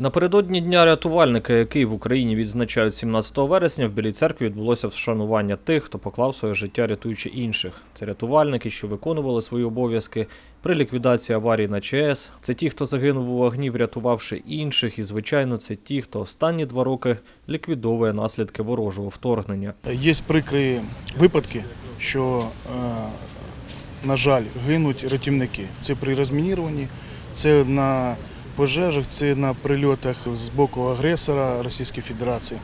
Напередодні дня рятувальника, який в Україні відзначають 17 вересня, в Білій церкві відбулося вшанування тих, хто поклав своє життя, рятуючи інших. Це рятувальники, що виконували свої обов'язки при ліквідації аварії на ЧАЕС. Це ті, хто загинув у вогні, врятувавши інших. І, звичайно, це ті, хто останні два роки ліквідовує наслідки ворожого вторгнення. Є прикрі випадки, що, е, на жаль, гинуть рятівники. Це при розмініруванні, це на пожежах, це на прильотах з боку агресора Російської Федерації.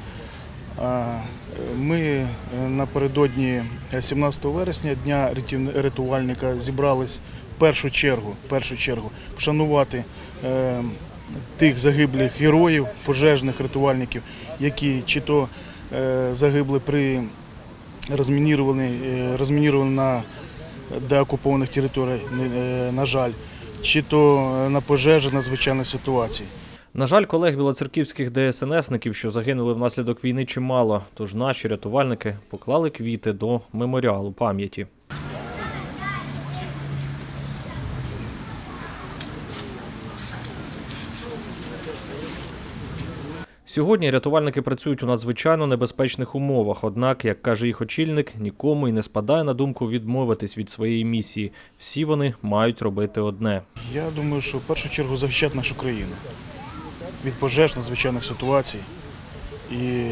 Ми е, напередодні 17 вересня дня рятувальника зібрались в першу чергу, в першу чергу вшанувати е, тих загиблих героїв, пожежних рятувальників, які чи то е, загибли при розмініровані, е, на деокупованих територіях, на жаль, чи то е, на пожежі надзвичайної ситуації. На жаль, колег білоцерківських ДСНСників, що загинули внаслідок війни, чимало. Тож наші рятувальники поклали квіти до меморіалу пам'яті. Сьогодні рятувальники працюють у надзвичайно небезпечних умовах. Однак, як каже їх очільник, нікому й не спадає на думку відмовитись від своєї місії. Всі вони мають робити одне. Я думаю, що в першу чергу захищати нашу країну від пожеж, надзвичайних ситуацій. І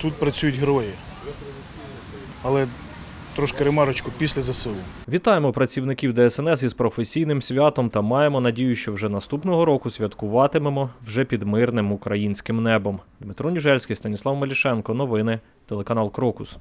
тут працюють герої. Але трошки ремарочку після ЗСУ. Вітаємо працівників ДСНС із професійним святом та маємо надію, що вже наступного року святкуватимемо вже під мирним українським небом. Дмитро Ніжельський, Станіслав Малішенко. Новини. Телеканал Крокус.